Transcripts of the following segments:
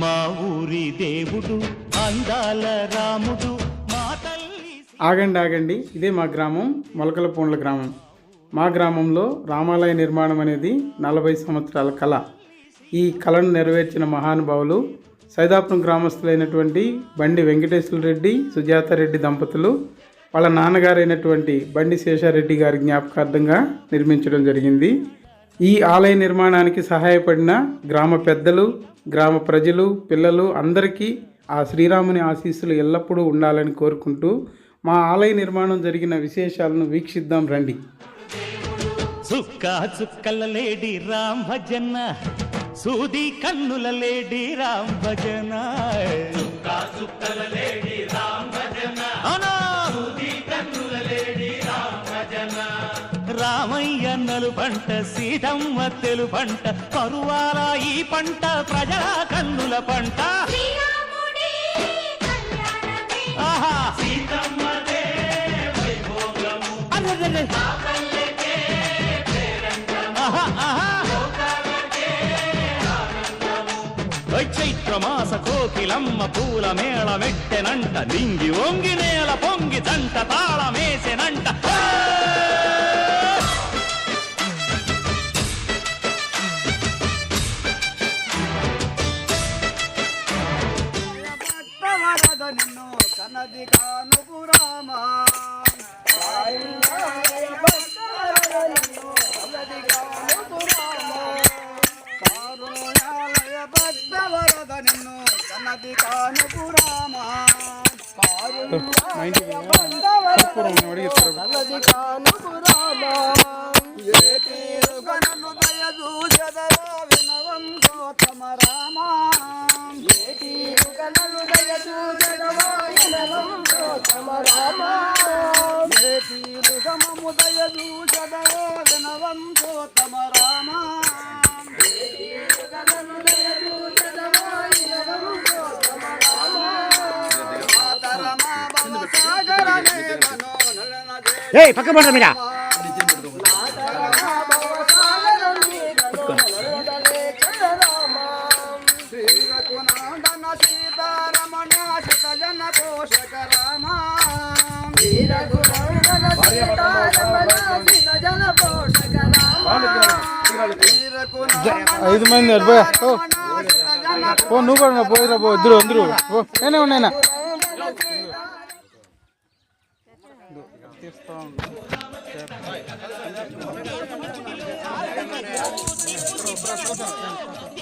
మా ఊరి దేవుడు అందాల రాముడు మా తల్లి ఆగండి ఆగండి. ఇదే మా గ్రామం మొలకలపూండ్ల గ్రామం. మా గ్రామంలో రామాలయ నిర్మాణం అనేది నలభై సంవత్సరాల కళ. ఈ కళను నెరవేర్చిన మహానుభావులు సైదాపురం గ్రామస్తులైనటువంటి బండి వెంకటేశ్వర రెడ్డి సుజాత రెడ్డి దంపతులు వాళ్ళ నాన్నగారైనటువంటి బండి శేషారెడ్డి గారి జ్ఞాపకార్థంగా నిర్మించడం జరిగింది. ఈ ఆలయ నిర్మాణానికి సహాయపడిన గ్రామ పెద్దలు గ్రామ ప్రజలు పిల్లలు అందరికీ ఆ శ్రీరాముని ఆశీస్సులు ఎల్లప్పుడూ ఉండాలని కోరుకుంటూ మా ఆలయ నిర్మాణం జరిగిన విశేషాలను వీక్షిద్దాం రండి. చుక్క చుక్కల లేడి రామ్ భజన సూది కన్నుల లేడి రామ్ భజన చుక్క చుక్కల లేడి నలు పంట సీతమ్మ తెలు పంట పరువాల ఈ పంట ప్రజల కన్నుల పంట. ఆహా! సీతమ్మదే చైత్రమాస కోకిలమ్మ పూల మేళ మెట్టెనంట నింగి వంగి నేల పొంగి జంట తాళమేసెనంట నిన్ను కన్నది కానుపురామ భక్తవరద నిన్ను కనది కానుపురామ కారుణ్యాలయ భక్తవరద నిన్ను వినవం గోతమ ఏ తీరుగా నన్ను వినవం గోతమ ఏ తీరుగా మము దయదూషదరా వినవం గోతమ రామ ఏ తీరుగా నన్ను దయదూషదరా వినవం గోతమ రామ మాతరమా భవ సాగరమే కనో నలన ఏయ్ పక్క పడరా మీరా సీతారమణ జన పోషక రామ ఐదు మంది ఉన్నారు, పోయా. ఓ. నువ్వు కూడా పోయిరా పో ఇద్దరు అందరు ఓ నేనే ఉన్నాయినా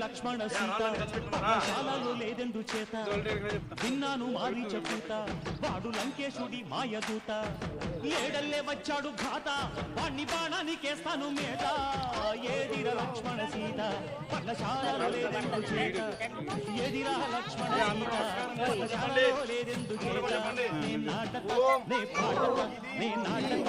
లక్ష్మణ సీత శాలలో లేదెందు చేత విన్నాను మారి చెప్పుత వాడు లంకేశుడి మాయదూత ఏడల్లే వచ్చాడు ఘాత వాణ్ణి బాణానికేస్తాను మేట ఏదిర లక్ష్మణ సీత పర్ణశాలలో లేదెందు చేత ఎదిర లక్ష్మణ సీత పర్ణశాలలో లేదెందు చేత నే నాటక నే పాటక నే నాటక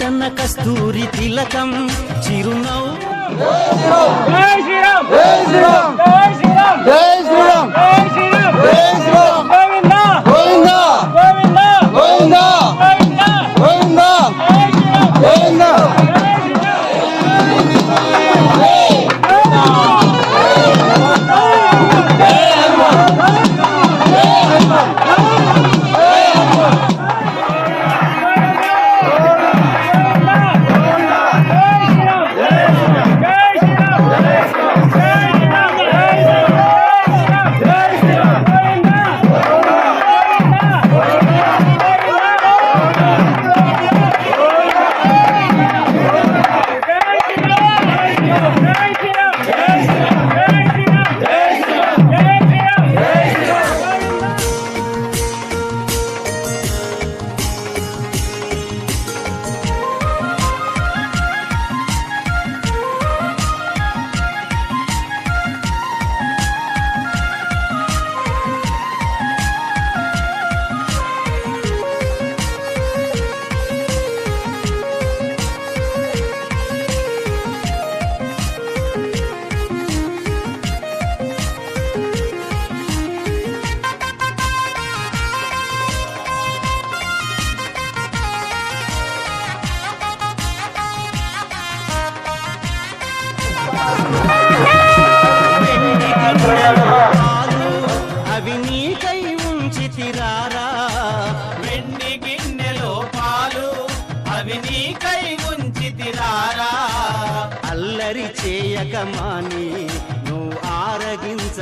కన్న కస్తూరి తిలకం చిరునవ్వు.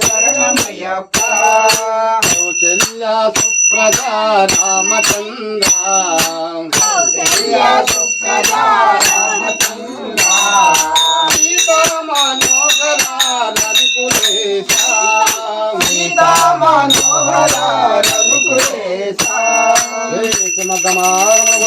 శరణమయ్యప్ప కౌశల్యా సుప్రజా రామచంద్ర కౌశల్యా సుప్రజా రామచంద్ర సీతా మనోహర రఘుకులేశ సీతా మనోహర రఘుకులేశ శ్రీమదమారణ